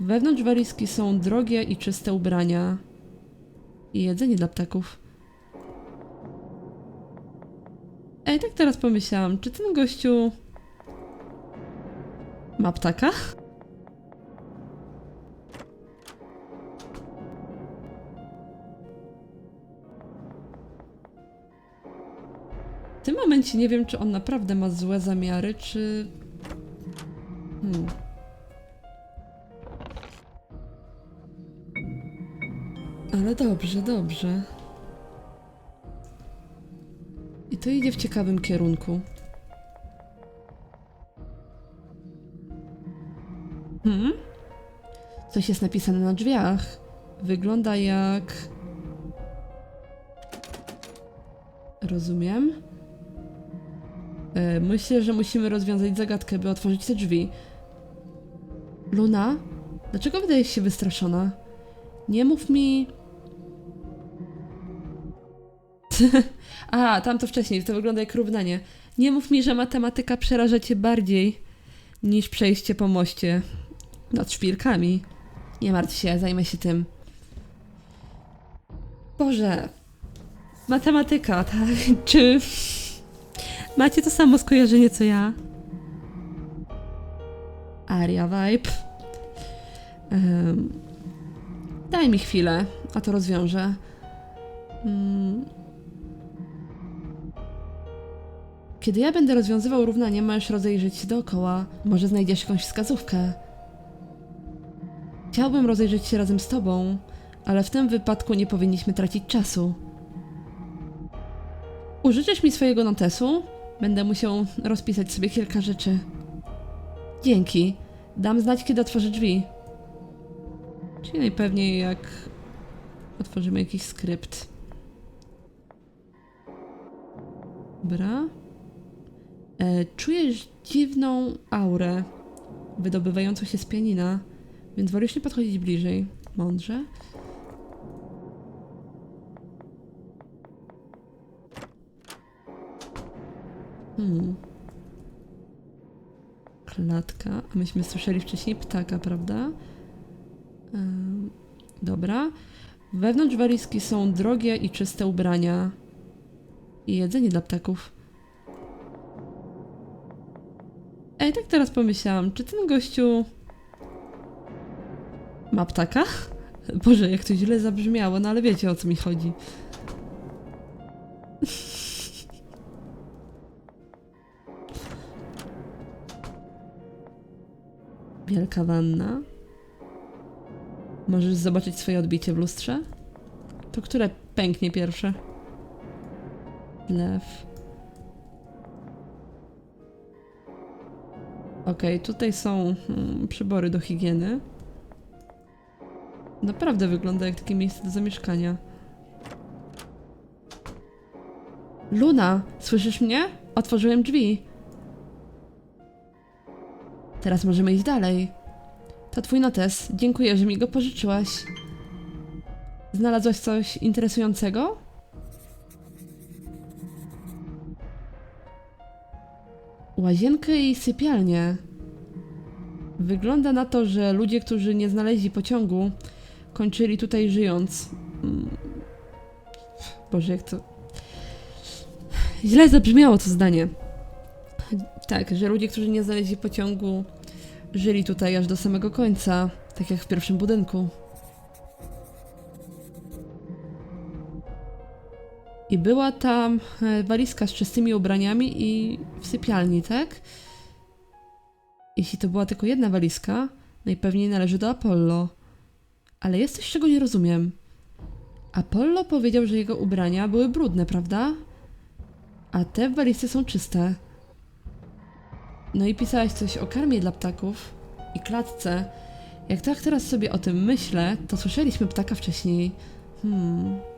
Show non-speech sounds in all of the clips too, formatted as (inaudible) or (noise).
Wewnątrz walizki są drogie i czyste ubrania. I jedzenie dla ptaków. Ej, tak teraz pomyślałam, czy ten gościu ma ptaka? W tym momencie nie wiem, czy on naprawdę ma złe zamiary, czy. Hmm. Ale dobrze, dobrze. I to idzie w ciekawym kierunku. Hmm? Coś jest napisane na drzwiach. Wygląda jak. Rozumiem. E, myślę, że musimy rozwiązać zagadkę, by otworzyć te drzwi. Luna? Dlaczego wydajesz się wystraszona? Nie mów mi. (laughs) A, tam to wcześniej, to wygląda jak równanie. Nie mów mi, że matematyka przeraża cię bardziej niż przejście po moście nad szpilkami. Nie martw się, zajmę się tym. Boże. Matematyka, tak? (laughs) Czy macie to samo skojarzenie co ja? Aria vibe. Em, daj mi chwilę, a to rozwiążę. Mm. Kiedy ja będę rozwiązywał równanie, możesz rozejrzeć się dookoła. Może znajdziesz jakąś wskazówkę. Chciałbym rozejrzeć się razem z tobą, ale w tym wypadku nie powinniśmy tracić czasu. Użyczysz mi swojego notesu? Będę musiał rozpisać sobie kilka rzeczy. Dzięki. Dam znać, kiedy otworzę drzwi. Czyli najpewniej jak otworzymy jakiś skrypt. Dobra. E, czujesz dziwną aurę wydobywającą się z pianina, więc wolisz nie podchodzić bliżej. Mądrze. Hmm. Klatka. A myśmy słyszeli wcześniej ptaka, prawda? Dobra. Wewnątrz walizki są drogie i czyste ubrania. I jedzenie dla ptaków. Ej, tak teraz pomyślałam, czy ten gościu ma ptaka? (laughs) Boże, jak to źle zabrzmiało, no ale wiecie o co mi chodzi. (laughs) Wielka wanna. Możesz zobaczyć swoje odbicie w lustrze? To które pęknie pierwsze? Lew. Okej, tutaj są hmm, przybory do higieny. Naprawdę wygląda jak takie miejsce do zamieszkania. Luna, słyszysz mnie? Otworzyłem drzwi. Teraz możemy iść dalej. To twój notes. Dziękuję, że mi go pożyczyłaś. Znalazłaś coś interesującego? Łazienkę i sypialnię. Wygląda na to, że ludzie, którzy nie znaleźli pociągu, kończyli tutaj żyjąc. Mm. Boże, jak to. Źle zabrzmiało to zdanie. Tak, że ludzie, którzy nie znaleźli pociągu, żyli tutaj aż do samego końca, tak jak w pierwszym budynku. I była tam e, walizka z czystymi ubraniami i w sypialni, tak? Jeśli to była tylko jedna walizka, najpewniej należy do Apollo. Ale jest coś, czego nie rozumiem. Apollo powiedział, że jego ubrania były brudne, prawda? A te w walizce są czyste. No i pisałaś coś o karmie dla ptaków i klatce. Jak tak teraz sobie o tym myślę, to słyszeliśmy ptaka wcześniej. Hmm.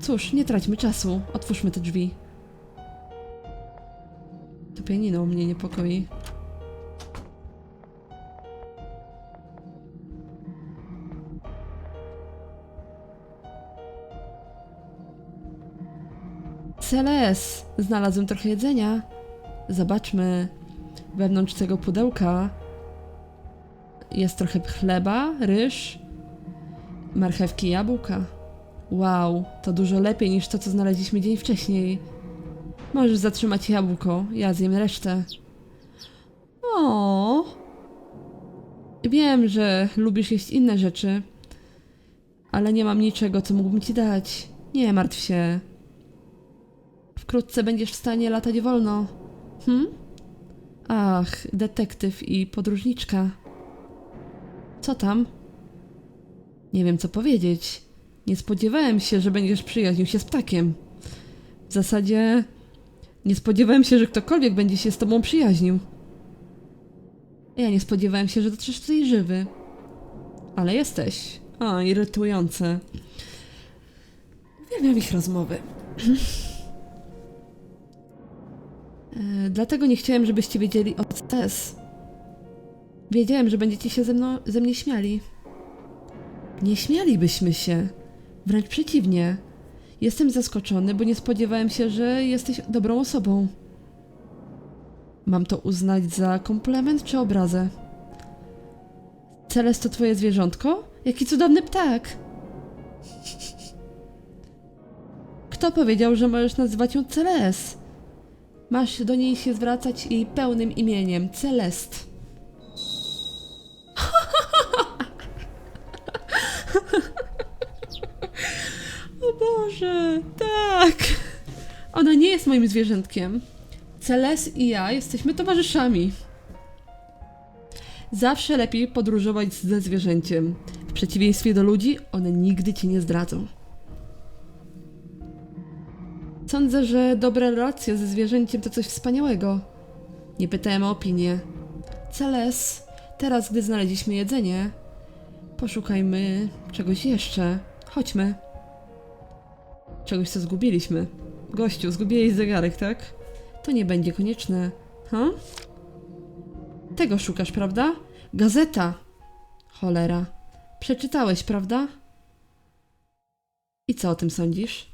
Cóż, nie traćmy czasu. Otwórzmy te drzwi. To pianino mnie niepokoi. Celes! Znalazłem trochę jedzenia. Zobaczmy wewnątrz tego pudełka. jest trochę chleba, ryż, marchewki jabłka. Wow, to dużo lepiej niż to, co znaleźliśmy dzień wcześniej. Możesz zatrzymać jabłko, ja zjem resztę. O. Wiem, że lubisz jeść inne rzeczy, ale nie mam niczego, co mógłbym ci dać. Nie martw się. Wkrótce będziesz w stanie latać wolno. Hm? Ach, detektyw i podróżniczka. Co tam? Nie wiem, co powiedzieć. Nie spodziewałem się, że będziesz przyjaźnił się z ptakiem. W zasadzie nie spodziewałem się, że ktokolwiek będzie się z tobą przyjaźnił. Ja nie spodziewałem się, że dotrzesz tutaj żywy. Ale jesteś. A, irytujące. Uwielbiam ich rozmowy. E, Dlatego nie chciałem, żebyście wiedzieli o CES. Wiedziałem, że będziecie się ze, mną, ze mnie śmiali. Nie śmialibyśmy się. Wręcz przeciwnie. Jestem zaskoczony, bo nie spodziewałem się, że jesteś dobrą osobą. Mam to uznać za komplement czy obrazę? Celes to twoje zwierzątko? Jaki cudowny ptak! (laughs) Kto powiedział, że możesz nazywać ją Celes? Masz do niej się zwracać jej pełnym imieniem Celest. Boże, tak! Ona nie jest moim zwierzętkiem. Celes i ja jesteśmy towarzyszami. Zawsze lepiej podróżować ze zwierzęciem. W przeciwieństwie do ludzi, one nigdy cię nie zdradzą. Sądzę, że dobre relacje ze zwierzęciem to coś wspaniałego. Nie pytałem o opinię. Celes, teraz gdy znaleźliśmy jedzenie, poszukajmy czegoś jeszcze. Chodźmy. Czegoś, co zgubiliśmy. Gościu, zgubiłeś zegarek, tak? To nie będzie konieczne. Ha? Tego szukasz, prawda? Gazeta! Cholera. Przeczytałeś, prawda? I co o tym sądzisz?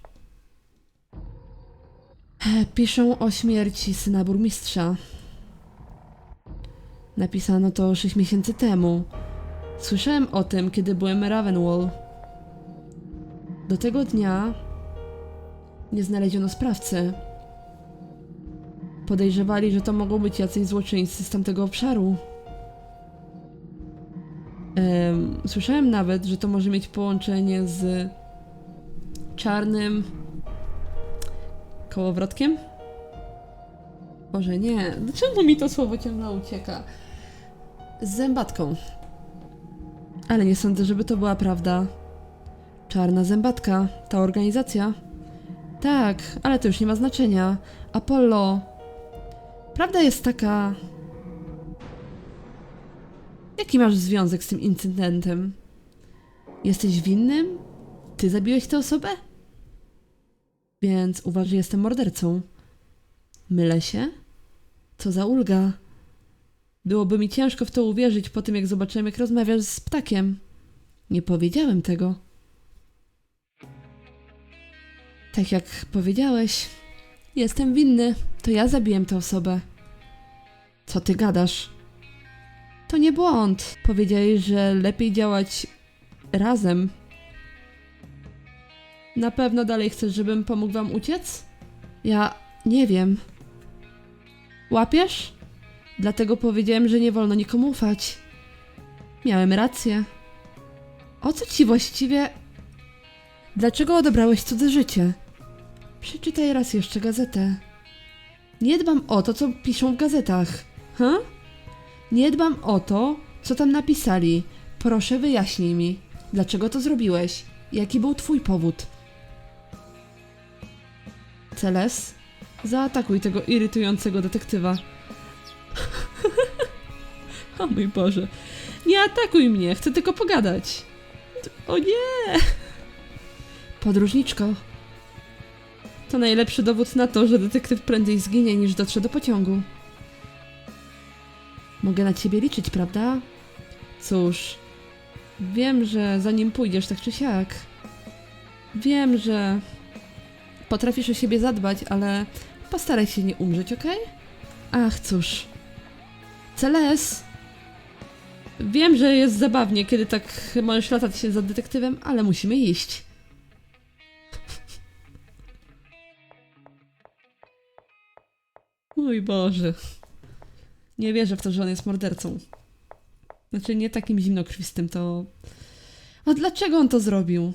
Piszą o śmierci syna burmistrza. Napisano to 6 miesięcy temu. Słyszałem o tym, kiedy byłem Ravenwall. Do tego dnia nie znaleziono sprawcy. Podejrzewali, że to mogą być jacyś złoczyńcy z tamtego obszaru. Em, słyszałem nawet, że to może mieć połączenie z czarnym kołowrotkiem? Może nie. Dlaczego mi to słowo ciągle ucieka? Z zębatką. Ale nie sądzę, żeby to była prawda. Czarna zębatka, ta organizacja. Tak, ale to już nie ma znaczenia. Apollo. Prawda jest taka. Jaki masz związek z tym incydentem? Jesteś winnym? Ty zabiłeś tę osobę? Więc uważaj, że jestem mordercą. Mylę się? Co za ulga. Byłoby mi ciężko w to uwierzyć po tym, jak zobaczyłem, jak rozmawiasz z ptakiem. Nie powiedziałem tego. Tak jak powiedziałeś, jestem winny. To ja zabiłem tę osobę. Co ty gadasz? To nie błąd. Powiedziałeś, że lepiej działać razem. Na pewno dalej chcesz, żebym pomógł wam uciec? Ja nie wiem. Łapiesz? Dlatego powiedziałem, że nie wolno nikomu ufać. Miałem rację. O co ci właściwie. Dlaczego odebrałeś cudze życie? Przeczytaj raz jeszcze gazetę. Nie dbam o to, co piszą w gazetach. Ha? Nie dbam o to, co tam napisali. Proszę wyjaśnij mi, dlaczego to zrobiłeś? Jaki był twój powód? Celes, zaatakuj tego irytującego detektywa. (laughs) o mój Boże. Nie atakuj mnie, chcę tylko pogadać. O nie! Podróżniczko. To najlepszy dowód na to, że detektyw prędzej zginie niż dotrze do pociągu. Mogę na ciebie liczyć, prawda? Cóż, wiem, że zanim pójdziesz tak czy siak. Wiem, że potrafisz o siebie zadbać, ale postaraj się nie umrzeć, okej? Ach, cóż. Celes! Wiem, że jest zabawnie, kiedy tak możesz latać się za detektywem, ale musimy iść. Mój Boże. Nie wierzę w to, że on jest mordercą. Znaczy, nie takim zimnokrwistym, to... A dlaczego on to zrobił?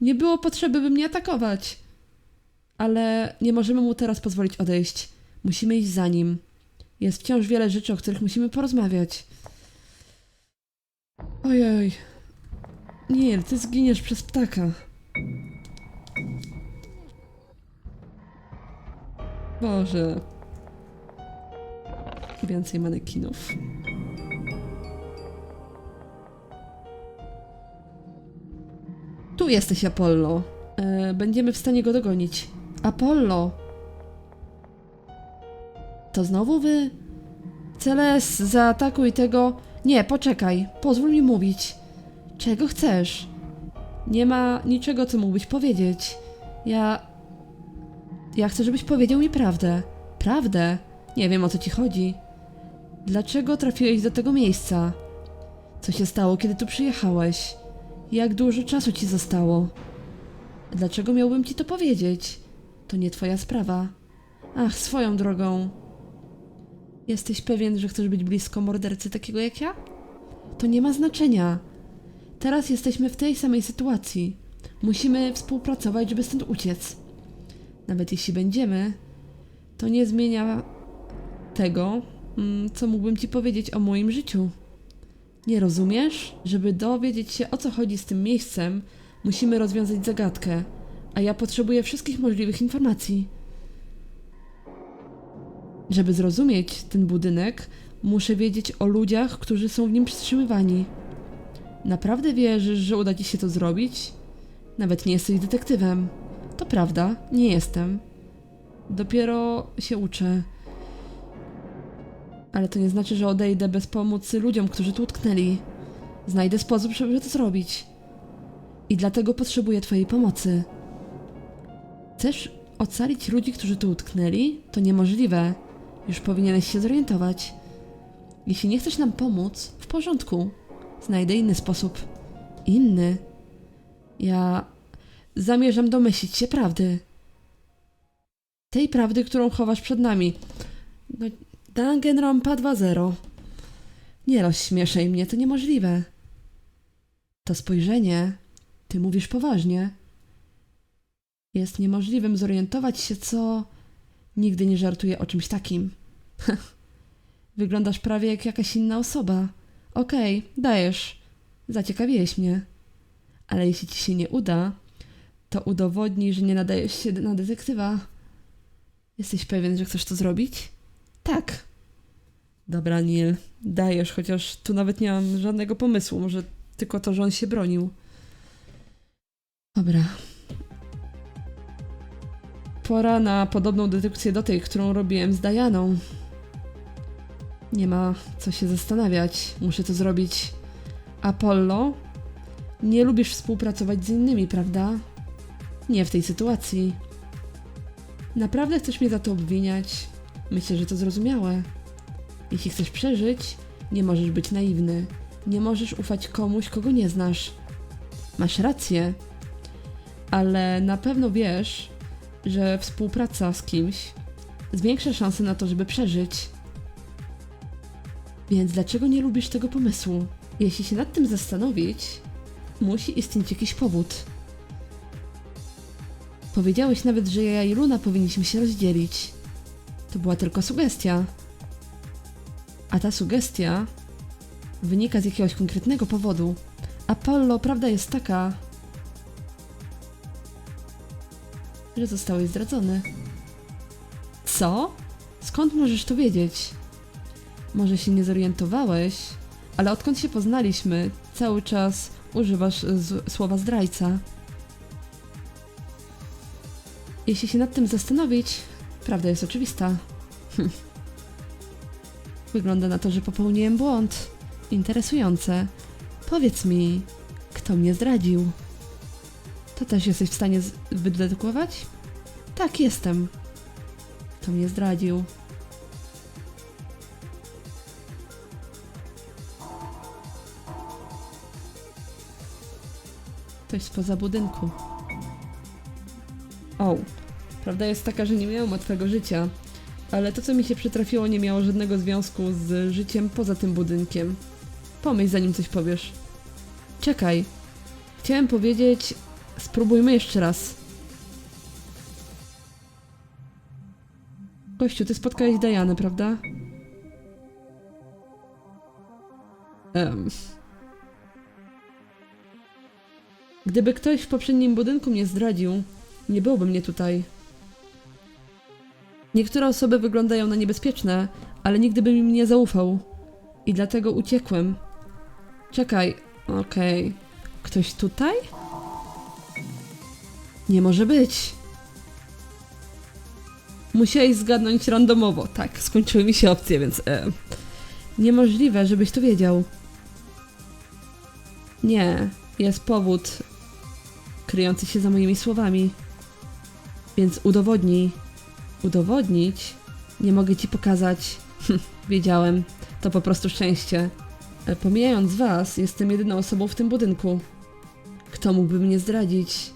Nie było potrzeby, by mnie atakować. Ale nie możemy mu teraz pozwolić odejść. Musimy iść za nim. Jest wciąż wiele rzeczy, o których musimy porozmawiać. Ojej. Nie, ty zginiesz przez ptaka. Boże. Więcej manekinów. Tu jesteś, Apollo. E, będziemy w stanie go dogonić. Apollo! To znowu wy? Celes, zaatakuj tego. Nie, poczekaj, pozwól mi mówić. Czego chcesz? Nie ma niczego, co mógłbyś powiedzieć. Ja. Ja chcę, żebyś powiedział mi prawdę. Prawdę? Nie wiem o co ci chodzi. Dlaczego trafiłeś do tego miejsca? Co się stało, kiedy tu przyjechałeś? Jak dużo czasu ci zostało? Dlaczego miałbym ci to powiedzieć? To nie twoja sprawa. Ach, swoją drogą. Jesteś pewien, że chcesz być blisko mordercy takiego jak ja? To nie ma znaczenia. Teraz jesteśmy w tej samej sytuacji. Musimy współpracować, żeby stąd uciec. Nawet jeśli będziemy, to nie zmienia tego, co mógłbym ci powiedzieć o moim życiu. Nie rozumiesz? Żeby dowiedzieć się o co chodzi z tym miejscem, musimy rozwiązać zagadkę, a ja potrzebuję wszystkich możliwych informacji. Żeby zrozumieć ten budynek, muszę wiedzieć o ludziach, którzy są w nim przytrzymywani. Naprawdę wierzysz, że uda ci się to zrobić? Nawet nie jesteś detektywem. To prawda, nie jestem. Dopiero się uczę. Ale to nie znaczy, że odejdę bez pomocy ludziom, którzy tu utknęli. Znajdę sposób, żeby to zrobić. I dlatego potrzebuję Twojej pomocy. Chcesz ocalić ludzi, którzy tu utknęli? To niemożliwe. Już powinieneś się zorientować. Jeśli nie chcesz nam pomóc, w porządku. Znajdę inny sposób. Inny? Ja zamierzam domyślić się prawdy. Tej prawdy, którą chowasz przed nami. No, Danganronpa 2.0. Nie rozśmieszaj mnie, to niemożliwe. To spojrzenie, ty mówisz poważnie. Jest niemożliwym zorientować się, co. Nigdy nie żartuję o czymś takim. (laughs) Wyglądasz prawie jak jakaś inna osoba. Okej, dajesz. Zaciekawiłeś mnie. Ale jeśli ci się nie uda, to udowodnij, że nie nadajesz się na detektywa. Jesteś pewien, że chcesz to zrobić? Tak. Dobra, Neil, dajesz, chociaż tu nawet nie mam żadnego pomysłu. Może tylko to, że on się bronił. Dobra. Pora na podobną dedukcję do tej, którą robiłem z Dajaną. Nie ma co się zastanawiać. Muszę to zrobić. Apollo? Nie lubisz współpracować z innymi, prawda? Nie w tej sytuacji. Naprawdę chcesz mnie za to obwiniać? Myślę, że to zrozumiałe. Jeśli chcesz przeżyć, nie możesz być naiwny. Nie możesz ufać komuś, kogo nie znasz. Masz rację, ale na pewno wiesz, że współpraca z kimś zwiększa szanse na to, żeby przeżyć. Więc dlaczego nie lubisz tego pomysłu? Jeśli się nad tym zastanowić, musi istnieć jakiś powód. Powiedziałeś nawet, że ja i Luna powinniśmy się rozdzielić. To była tylko sugestia. A ta sugestia wynika z jakiegoś konkretnego powodu. Apollo, prawda jest taka, że zostałeś zdradzony. Co? Skąd możesz to wiedzieć? Może się nie zorientowałeś, ale odkąd się poznaliśmy, cały czas używasz słowa zdrajca. Jeśli się nad tym zastanowić, prawda jest oczywista. (laughs) Wygląda na to, że popełniłem błąd. Interesujące. Powiedz mi, kto mnie zdradził? To też jesteś w stanie wydedukować? Tak, jestem. Kto mnie zdradził. Ktoś spoza budynku. O, prawda jest taka, że nie miałem łatwego życia ale to, co mi się przytrafiło, nie miało żadnego związku z życiem poza tym budynkiem. Pomyśl, zanim coś powiesz. Czekaj. Chciałem powiedzieć, spróbujmy jeszcze raz. Kościu, ty spotkałeś Dianę, prawda? Em. Gdyby ktoś w poprzednim budynku mnie zdradził, nie byłoby mnie tutaj. Niektóre osoby wyglądają na niebezpieczne, ale nigdy bym im nie zaufał. I dlatego uciekłem. Czekaj, okej. Ktoś tutaj? Nie może być. Musiałeś zgadnąć randomowo. Tak, skończyły mi się opcje, więc. E, niemożliwe, żebyś to wiedział. Nie, jest powód kryjący się za moimi słowami. Więc udowodnij. Udowodnić? Nie mogę ci pokazać. (laughs) Wiedziałem. To po prostu szczęście. E, Pomijając was, jestem jedyną osobą w tym budynku. Kto mógłby mnie zdradzić?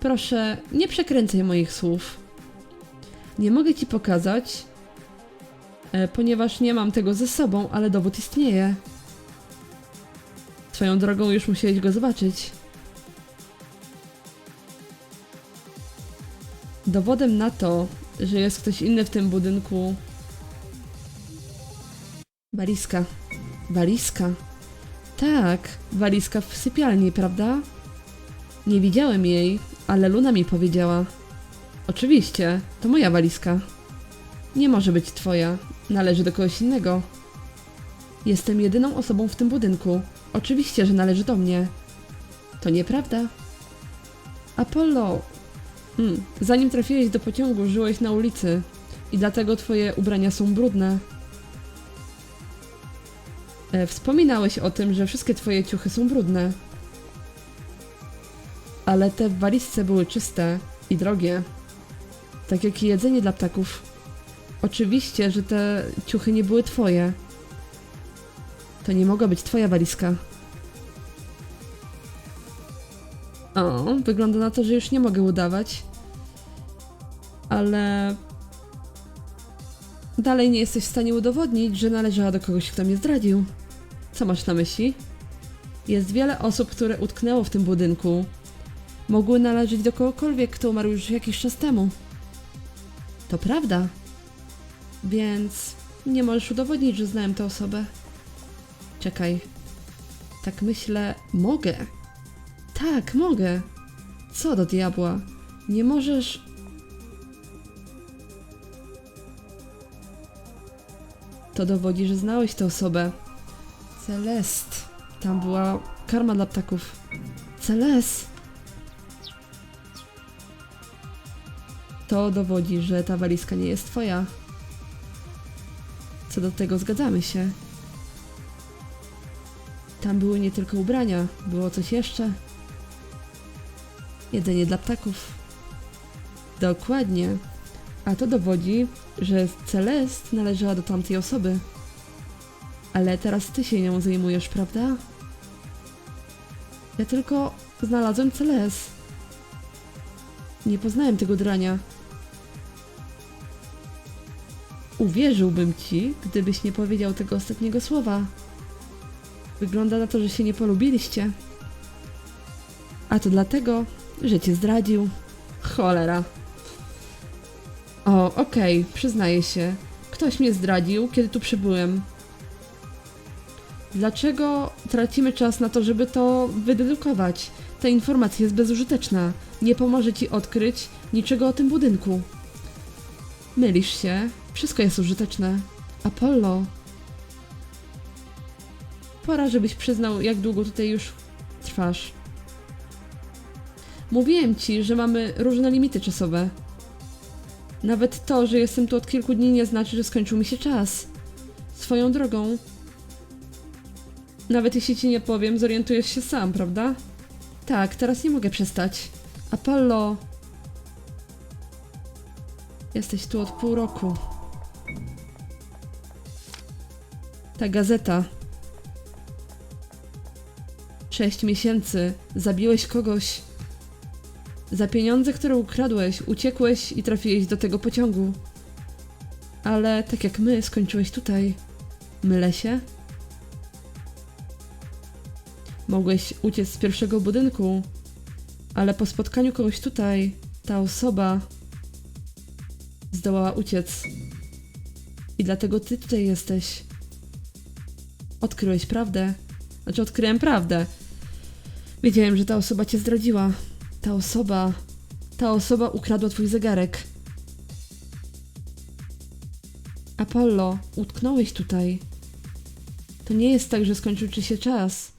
Proszę, nie przekręcaj moich słów. Nie mogę ci pokazać, e, ponieważ nie mam tego ze sobą, ale dowód istnieje. Swoją drogą już musiałeś go zobaczyć. Dowodem na to, że jest ktoś inny w tym budynku. Walizka. Walizka. Tak, walizka w sypialni, prawda? Nie widziałem jej, ale Luna mi powiedziała. Oczywiście, to moja walizka. Nie może być twoja, należy do kogoś innego. Jestem jedyną osobą w tym budynku. Oczywiście, że należy do mnie. To nieprawda. Apollo. Hmm, zanim trafiłeś do pociągu, żyłeś na ulicy i dlatego twoje ubrania są brudne. E, wspominałeś o tym, że wszystkie twoje ciuchy są brudne. Ale te w walizce były czyste i drogie. Tak jak jedzenie dla ptaków. Oczywiście, że te ciuchy nie były twoje. To nie mogła być twoja walizka. O, wygląda na to, że już nie mogę udawać. Ale. Dalej nie jesteś w stanie udowodnić, że należała do kogoś, kto mnie zdradził. Co masz na myśli? Jest wiele osób, które utknęło w tym budynku. Mogły należeć do kogokolwiek, kto umarł już jakiś czas temu. To prawda. Więc nie możesz udowodnić, że znałem tę osobę. Czekaj. Tak myślę, mogę. Tak, mogę. Co do diabła? Nie możesz. To dowodzi, że znałeś tę osobę. Celest. Tam była karma dla ptaków. Celest. To dowodzi, że ta walizka nie jest twoja. Co do tego zgadzamy się. Tam były nie tylko ubrania, było coś jeszcze. Jedzenie dla ptaków. Dokładnie. A to dowodzi, że Celest należała do tamtej osoby. Ale teraz ty się nią zajmujesz, prawda? Ja tylko znalazłem Celest. Nie poznałem tego drania. Uwierzyłbym ci, gdybyś nie powiedział tego ostatniego słowa. Wygląda na to, że się nie polubiliście. A to dlatego, że cię zdradził. Cholera. O, okej, przyznaję się. Ktoś mnie zdradził, kiedy tu przybyłem. Dlaczego tracimy czas na to, żeby to wydedukować? Ta informacja jest bezużyteczna. Nie pomoże ci odkryć niczego o tym budynku. Mylisz się. Wszystko jest użyteczne. Apollo. Pora, żebyś przyznał, jak długo tutaj już trwasz. Mówiłem ci, że mamy różne limity czasowe. Nawet to, że jestem tu od kilku dni, nie znaczy, że skończył mi się czas. Swoją drogą. Nawet jeśli ci nie powiem, zorientujesz się sam, prawda? Tak, teraz nie mogę przestać. Apollo. Jesteś tu od pół roku. Ta gazeta. Sześć miesięcy. Zabiłeś kogoś. Za pieniądze, które ukradłeś, uciekłeś i trafiłeś do tego pociągu. Ale tak jak my, skończyłeś tutaj. Mylę się? Mogłeś uciec z pierwszego budynku, ale po spotkaniu kogoś tutaj, ta osoba zdołała uciec. I dlatego ty tutaj jesteś. Odkryłeś prawdę. Znaczy, odkryłem prawdę. Wiedziałem, że ta osoba cię zdradziła. Ta osoba. Ta osoba ukradła twój zegarek. Apollo, utknąłeś tutaj. To nie jest tak, że skończył ci się czas.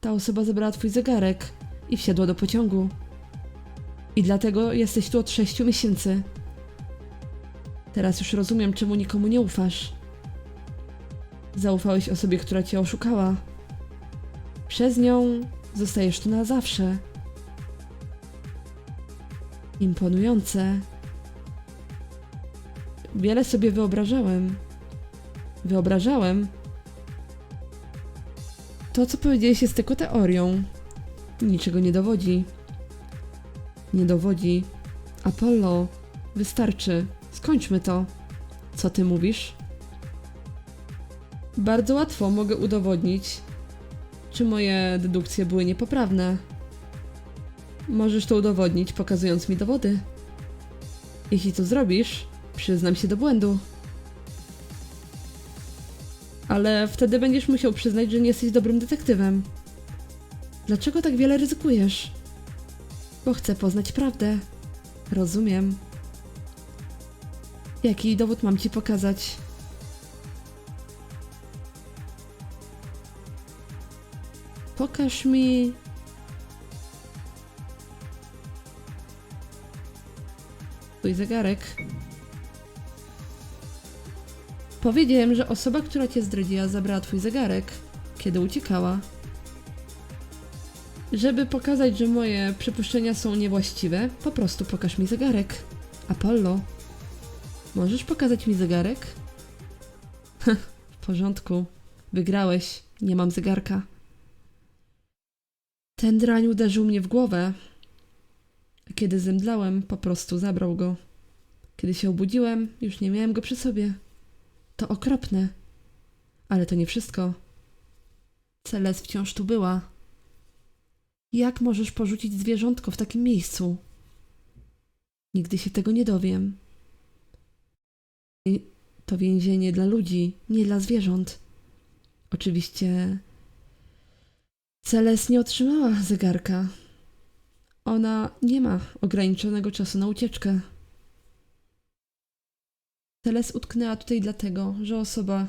Ta osoba zabrała twój zegarek i wsiadła do pociągu. I dlatego jesteś tu od sześciu miesięcy. Teraz już rozumiem, czemu nikomu nie ufasz. Zaufałeś osobie, która cię oszukała. Przez nią zostajesz tu na zawsze. Imponujące. Wiele sobie wyobrażałem. Wyobrażałem. To, co powiedziałeś, jest tylko teorią. Niczego nie dowodzi. Nie dowodzi. Apollo, wystarczy. Skończmy to. Co ty mówisz? Bardzo łatwo mogę udowodnić, czy moje dedukcje były niepoprawne. Możesz to udowodnić, pokazując mi dowody. Jeśli to zrobisz, przyznam się do błędu. Ale wtedy będziesz musiał przyznać, że nie jesteś dobrym detektywem. Dlaczego tak wiele ryzykujesz? Bo chcę poznać prawdę. Rozumiem. Jaki dowód mam ci pokazać? Pokaż mi. Twój zegarek. Powiedziałem, że osoba, która cię zdradziła, zabrała twój zegarek, kiedy uciekała. Żeby pokazać, że moje przypuszczenia są niewłaściwe, po prostu pokaż mi zegarek. Apollo. Możesz pokazać mi zegarek? w porządku. Wygrałeś. Nie mam zegarka. Ten drań uderzył mnie w głowę. Kiedy zemdlałem, po prostu zabrał go. Kiedy się obudziłem, już nie miałem go przy sobie. To okropne. Ale to nie wszystko. Celes wciąż tu była. Jak możesz porzucić zwierzątko w takim miejscu? Nigdy się tego nie dowiem. To więzienie dla ludzi, nie dla zwierząt. Oczywiście Celes nie otrzymała zegarka. Ona nie ma ograniczonego czasu na ucieczkę. Celes utknęła tutaj dlatego, że osoba,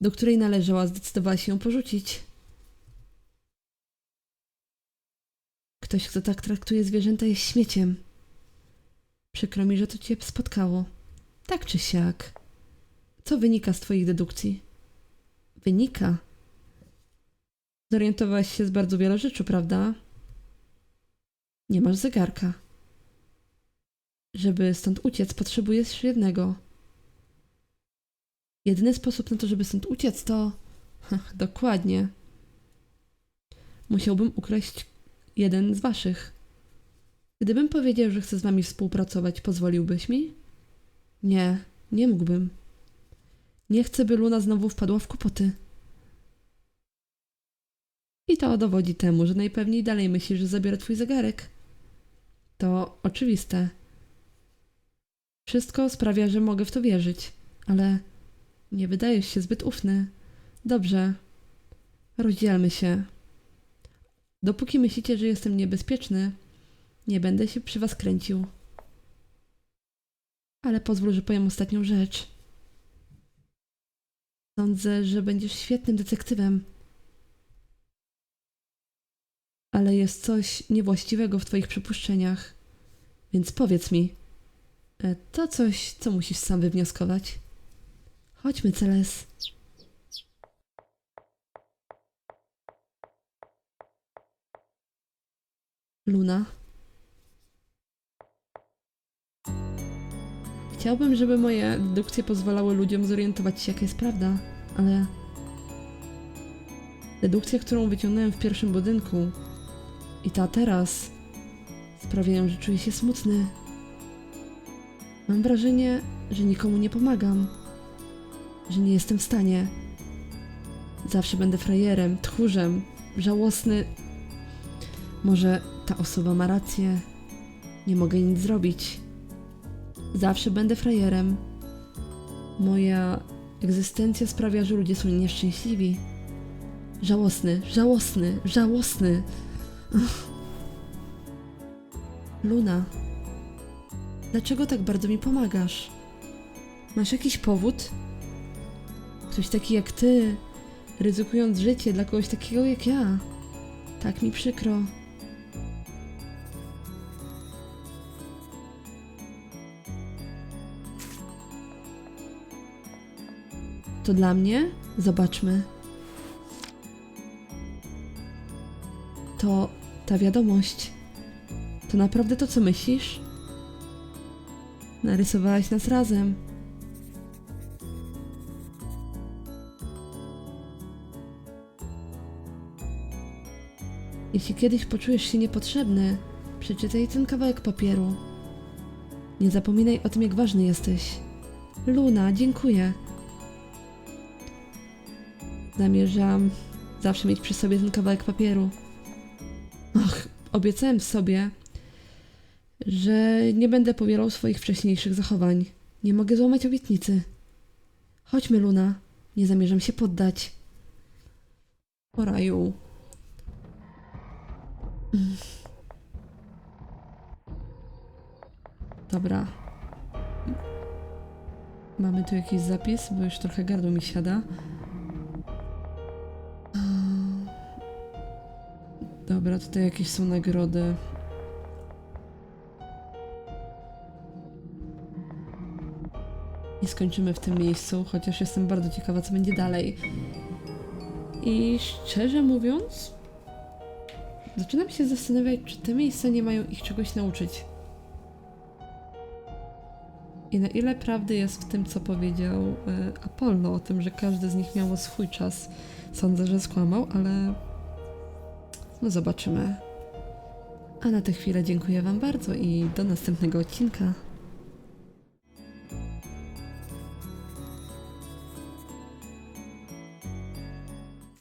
do której należała, zdecydowała się ją porzucić. Ktoś, kto tak traktuje zwierzęta, jest śmieciem. Przykro mi, że to cię spotkało. Tak czy siak. Co wynika z twoich dedukcji? Wynika. Zorientowałaś się z bardzo wielu rzeczy, prawda? Nie masz zegarka. Żeby stąd uciec, potrzebujesz jednego. Jedyny sposób na to, żeby stąd uciec, to. (laughs) Dokładnie. Musiałbym ukraść jeden z waszych. Gdybym powiedział, że chcę z wami współpracować, pozwoliłbyś mi? Nie, nie mógłbym. Nie chcę, by Luna znowu wpadła w kłopoty. I to dowodzi temu, że najpewniej dalej myśli, że zabiera twój zegarek. To oczywiste. Wszystko sprawia, że mogę w to wierzyć, ale nie wydajesz się zbyt ufny. Dobrze. Rozdzielmy się. Dopóki myślicie, że jestem niebezpieczny, nie będę się przy was kręcił. Ale pozwól, że powiem ostatnią rzecz. Sądzę, że będziesz świetnym detektywem. Ale jest coś niewłaściwego w twoich przypuszczeniach. Więc powiedz mi. e, To coś, co musisz sam wywnioskować. Chodźmy, Celes. Luna. Chciałbym, żeby moje dedukcje pozwalały ludziom zorientować się, jaka jest prawda, ale. Dedukcja, którą wyciągnąłem w pierwszym budynku i ta teraz sprawiają, że czuję się smutny. Mam wrażenie, że nikomu nie pomagam, że nie jestem w stanie. Zawsze będę frajerem, tchórzem, żałosny. Może ta osoba ma rację. Nie mogę nic zrobić. Zawsze będę frajerem. Moja egzystencja sprawia, że ludzie są nieszczęśliwi. Żałosny, żałosny, żałosny. (laughs) Luna, dlaczego tak bardzo mi pomagasz? Masz jakiś powód? Ktoś taki jak ty, ryzykując życie dla kogoś takiego jak ja. Tak mi przykro. To dla mnie? Zobaczmy. To ta wiadomość. To naprawdę to, co myślisz? Narysowałaś nas razem. Jeśli kiedyś poczujesz się niepotrzebny, przeczytaj ten kawałek papieru. Nie zapominaj o tym, jak ważny jesteś. Luna, dziękuję. Zamierzam zawsze mieć przy sobie ten kawałek papieru. Obiecałem sobie, że nie będę powielał swoich wcześniejszych zachowań. Nie mogę złamać obietnicy. Chodźmy, Luna. Nie zamierzam się poddać. O raju. Dobra. Mamy tu jakiś zapis, bo już trochę gardło mi siada. Dobra, tutaj jakieś są nagrody. I skończymy w tym miejscu, chociaż jestem bardzo ciekawa, co będzie dalej. I szczerze mówiąc, zaczynam się zastanawiać, czy te miejsca nie mają ich czegoś nauczyć. I na ile prawdy jest w tym, co powiedział e, Apollo o tym, że każdy z nich miało swój czas. Sądzę, że skłamał, ale no zobaczymy. A na tę chwilę dziękuję Wam bardzo i do następnego odcinka.